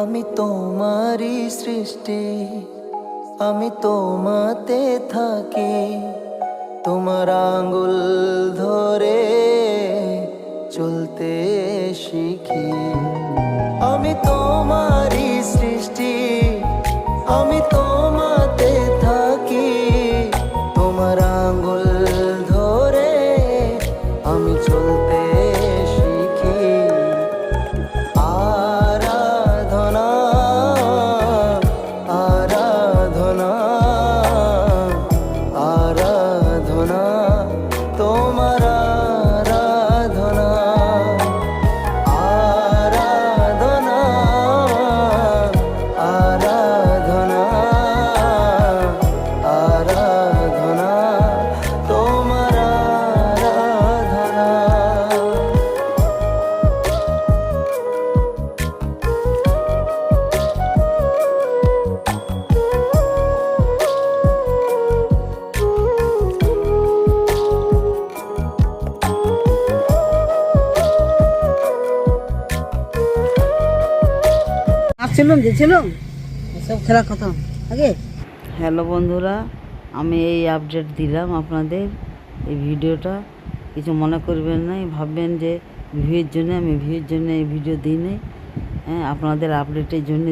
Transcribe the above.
আমি তোমারই সৃষ্টি, আমি তোমাতে থাকি। তোমার আঙ্গুল ধরে চলতে শিখি। আমি তোমারই সৃষ্টি, আমি তোমাতে থাকি। তোমার আঙ্গুল আসছিলাম গেছিলাম সব খেলা খতম। আগে? হ্যালো বন্ধুরা আমি এই আপডেট দিলাম আপনাদের এই ভিডিওটা। কিছু মনে করবেন না ভাববেন যে ভিউয়ের জন্য আমি ভিউয়ের জন্য এই ভিডিও দিই নাই হ্যাঁ আপনাদের আপডেটের জন্য